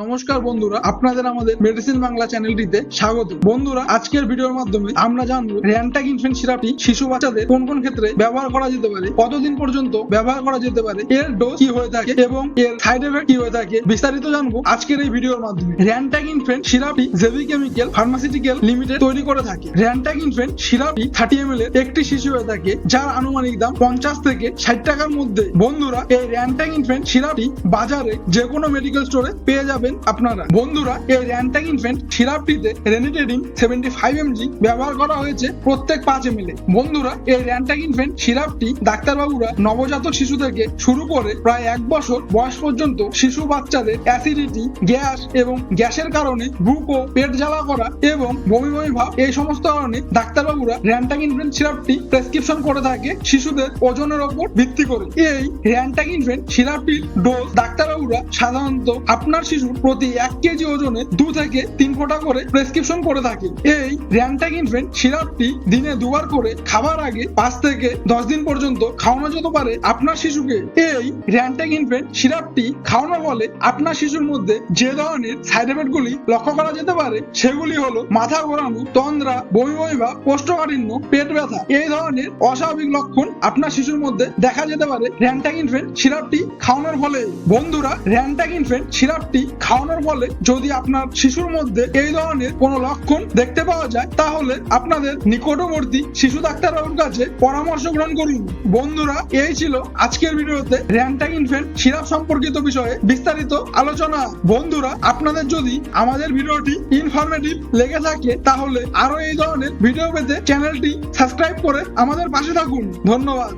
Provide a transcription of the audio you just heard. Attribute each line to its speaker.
Speaker 1: নমস্কার বন্ধুরা, আপনাদের আমাদের মেডিসিন বাংলা চ্যানেলটিতে স্বাগত। বন্ধুরা, আজকের ভিডিওর মাধ্যমে আমরা জানব র্যান্টাক ইনফেন্ট সিরাপটি শিশু বাচ্চাদের কোন কোন ক্ষেত্রে ব্যবহার করা যেতে পারে, কতদিন পর্যন্ত ব্যবহার করা যেতে পারে, এর ডোজ কি হয়ে থাকে এবং এর সাইড এফেক্ট কি হয়ে থাকে বিস্তারিত জানব আজকের এই ভিডিওর মাধ্যমে। র্যান্টাক ইনফেন্ট সিরাপটি জেবি কেমিক্যাল ফার্মাসিউটিক্যাল লিমিটেড তৈরি করে থাকে। র্যান্টাক ইনফেন্ট সিরাপটি থার্টি এম এর একটি শিশু হয়ে থাকে, যার আনুমানিক দাম পঞ্চাশ থেকে ষাট টাকার মধ্যে। বন্ধুরা, এই র্যান্টাক ইনফেন্ট সিরাপটি বাজারে যে কোনো মেডিকেল স্টোরে পেয়ে যাবেন আপনারা। বন্ধুরা, এই র্যান্টাক ইনফেন্ট সিরাপটিতে রেনিটেডিন সেভেন্টি ফাইভ এমজি ব্যবহার করা হয়েছে প্রত্যেক পাঁচ এম বন্ধুরা, এই র্যান্টাক ইনফেন্ট সিরাপটি ডাক্তারবাবুরা নবজাতক শিশু থেকে শুরু করে প্রায় এক বছর বয়স পর্যন্ত শিশু বাচ্চাদের অ্যাসিডিটি, গ্যাস এবং গ্যাসের কারণে বুক ও পেট জ্বালা করা এবং বমি বমি ভাব, এই সমস্ত কারণে ডাক্তারবাবুরা র্যান্টাক ইনফেন্ট সিরাপটি প্রেসক্রিপশন করে থাকে শিশুদের ওজনের ওপর ভিত্তি করে। এই র্যান্টাক ইনফেন্ট সিরাপটির ডোজ ডাক্তারবাবুরা সাধারণত আপনার শিশুর প্রতি এক কেজি ওজনে দু থেকে তিন ফোঁটা করে প্রেসক্রিপশন করে থাকে। এই র্যান্টাক ইনফেন্ট সিরাপটি দিনে দুবার করে খাবার আগে পাঁচ থেকে দশ দিন পর্যন্ত খাওয়ানো যেতে পারে আপনার শিশুকে। এই র্যান্টাক ইনফেন্ট সিরাপটি খাওয়ানোর ফলে আপনার শিশুর মধ্যে যে ধরনের সাইড এফেক্ট গুলি লক্ষ্য করা যেতে পারে, সেগুলি হলো মাথা ঘোরানো, তন্দ্রা, বমি বমি ভাব কোষ্ঠকাঠিন্য পেট ব্যথা। এই ধরনের অস্বাভাবিক লক্ষণ আপনার শিশুর মধ্যে দেখা যেতে পারে। র্যান্টাক ইনফেন্ট সিরাপটি খাওয়ানোর ফলে। বন্ধুরা র্যান্টাক ইনফেন্ট সিরাপটি খাওয়ানোর ফলে যদি আপনার শিশুর মধ্যে এই ধরনের কোনো লক্ষণ দেখতে পাওয়া যায়, তাহলে আপনাদের নিকটবর্তী শিশু ডাক্তারবাবুর কাছে পরামর্শ গ্রহণ করুন। বন্ধুরা, এই ছিল আজকের ভিডিওতে র্যান্টাক ইনফেন্ট সিরাপ সম্পর্কিত বিষয়ে বিস্তারিত আলোচনা। বন্ধুরা, আপনাদের যদি আমাদের ভিডিওটি ইনফরমেটিভ লেগে থাকে, তাহলে আরও এই ধরনের ভিডিও পেতে চ্যানেলটি সাবস্ক্রাইব করে আমাদের পাশে থাকুন। ধন্যবাদ।